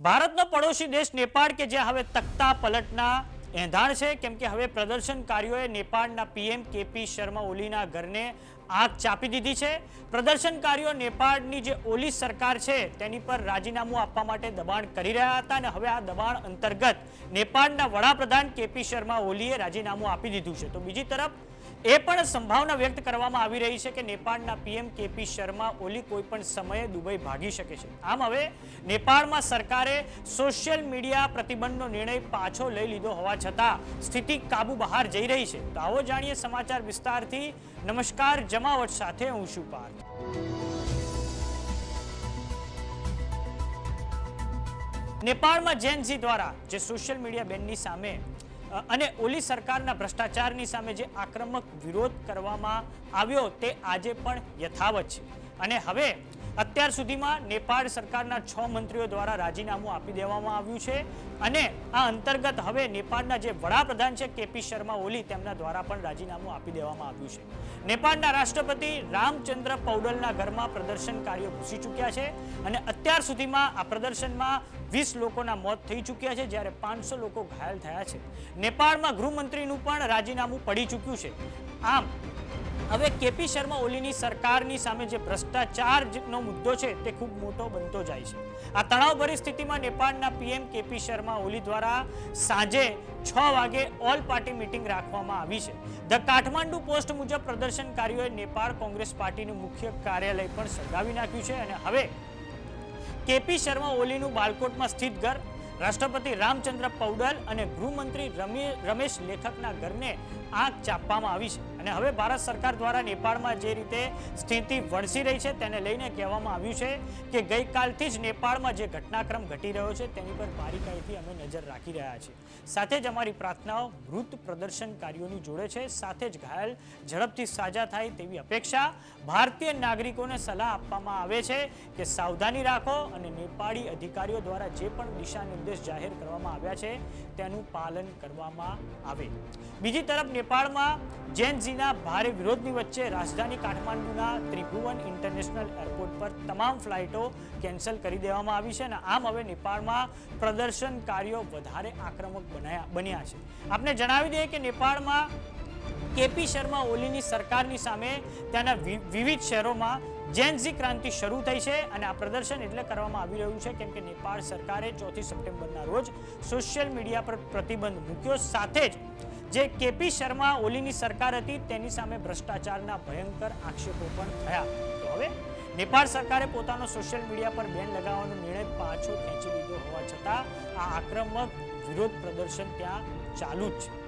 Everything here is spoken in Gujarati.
ભારતનો પડોશી દેશ નેપાળ કે જે હવે તખ્તા પલટના એંધાણ છે, કેમ કે હવે પ્રદર્શનકારીઓએ નેપાળના પીએમ કેપી શર્મા ઓલીના ઘરને આગ ચાપી દીધી છે. પ્રદર્શનકારીઓ નેપાળની જે ઓલી સરકાર છે, તેની પર રાજીનામું આપવા માટે દબાણ કરી રહ્યા હતા અને હવે આ દબાણ અંતર્ગત નેપાળના વડાપ્રધાન કેપી શર્મા ઓલીએ રાજીનામું આપી દીધું છે. તો બીજી તરફ એ પણ સંભાવના વ્યક્ત કરવામાં આવી રહી છે કે નેપાળના પીએમ કેપી શર્મા ઓલી કોઈ પણ સમયે દુબઈ ભાગી શકે છે. આમ હવે નેપાળમાં સરકારે સોશિયલ મીડિયા પ્રતિબંધનો નિર્ણય પાછો લઈ લીધો હોવા છતાં સ્થિતિ કાબુ બહાર જઈ રહી છે. તો આવો જાણીએ સમાચાર વિસ્તારથી. નમસ્કાર, જમાવટ સાથે હું છું પાર્થ. નેપાળમાં જેનઝી દ્વારા જે સોશિયલ મીડિયા બેનની સામે અને ઓલી સરકારના ભ્રષ્ટાચારની સામે જે આક્રમક વિરોધ કરવામાં આવ્યો તે આજે પણ યથાવત છે. અને હવે અત્યાર સુધીમાં નેપાળ સરકારના છ મંત્રીઓ દ્વારા રાજીનામું આપી દેવામાં આવ્યું છે. અને આ અંતર્ગત હવે નેપાળના જે વડાપ્રધાન છે કેપી શર્મા ઓલી, તેમના દ્વારા પણ રાજીનામું આપી દેવામાં આવ્યું છે. નેપાળના રાષ્ટ્રપતિ રામચંદ્ર પૌડલના ઘરમાં પ્રદર્શનકારીઓ ઘૂસી ચૂક્યા છે અને અત્યાર સુધીમાં આ પ્રદર્શનમાં વીસ લોકોના મોત થઈ ચૂક્યા છે, જ્યારે પાંચસો લોકો ઘાયલ થયા છે. નેપાળમાં ગૃહમંત્રીનું પણ રાજીનામું પડી ચૂક્યું છે. આમ હવે કેપી શર્મા ઓલીની સરકારની સામે જે ભ્રષ્ટાચારનો મુદ્દો છે તે ખૂબ મોટો બનતો જાય છે. આ તણાવ પરિસ્થિતિમાં નેપાળના પીએમ કેપી શર્મા ઓલી દ્વારા સાંજે છ વાગે ઓલ પાર્ટી મિટિંગ રાખવામાં આવી છે. ધ કાઠમાંડુ પોસ્ટ મુજબ પ્રદર્શનકારીઓએ નેપાળ કોંગ્રેસ પાર્ટીનું મુખ્ય કાર્યાલય પણ સળગાવી નાખ્યું છે અને હવે કેપી શર્મા ઓલીનું બાલકોટમાં સ્થિત ઘર, રાષ્ટ્રપતિ રામચંદ્ર પૌડલ અને ગૃહમંત્રી રમે- રમેશ લેખકના ઘરને આગ ચાપવામાં આવી છે. અને હવે ભારત સરકાર દ્વારા નેપાળમાં જે રીતે સ્થિતિ વણસી રહી છે, તેને લઈને કહેવામાં આવ્યું છે કે ગઈકાલથી જ નેપાળમાં જે ઘટનાક્રમ ઘટી રહ્યો છે, તેની પર બારીકાઈથી અમે નજર રાખી રહ્યા છીએ. સાથે જ અમારી પ્રાર્થનાઓ મૃત પ્રદર્શનકારીઓની જોડે છે, સાથે જ ઘાયલ ઝડપથી સાજા થાય તેવી અપેક્ષા ભારતીય નાગરિકોને સલાહ આપવામાં આવે છે કે સાવધાની રાખો અને નેપાળી અધિકારીઓ દ્વારા જે પણ દિશા નિર્દેશ જાહેર કરવામાં આવ્યા છે, તેનું પાલન કરવામાં આવે. બીજી તરફ નેપાળમાં જેનઝીના ભારે વિરોધની વચ્ચે રાજધાની કાઠમાંડુના ત્રિભુવન ઇન્ટરનેશનલ એરપોર્ટ પર તમામ ફ્લાઇટો કેન્સલ કરી દેવામાં આવી છે અને આમ હવે નેપાળમાં પ્રદર્શનકારીઓ વધારે આક્રમક બન્યા છે. આપને જણાવી દઈએ કે નેપાળમાં કેપી શર્મા ઓલીની સરકારની સામે ત્યાંના વિવિધ શહેરોમાં જેનઝી ક્રાંતિ શરૂ થઈ છે અને આ પ્રદર્શન એટલે કરવામાં આવી રહ્યું છે, કેમ કે નેપાળ સરકારે ચોથી સપ્ટેમ્બરના રોજ સોશિયલ મીડિયા પર પ્રતિબંધ મૂક્યો. સાથે જ જે કેપી શર્મા ઓલીની સરકાર હતી, તેની સામે ભ્રષ્ટાચારના ભયંકર આક્ષેપો પણ થયા. તો હવે નેપાળ સરકારે પોતાનો સોશિયલ મીડિયા પર બેન લગાવવાનો નિર્ણય પાછો ખેંચી લીધો હોવા છતાં આ આક્રમક વિરોધ પ્રદર્શન ત્યાં ચાલુ જ છે.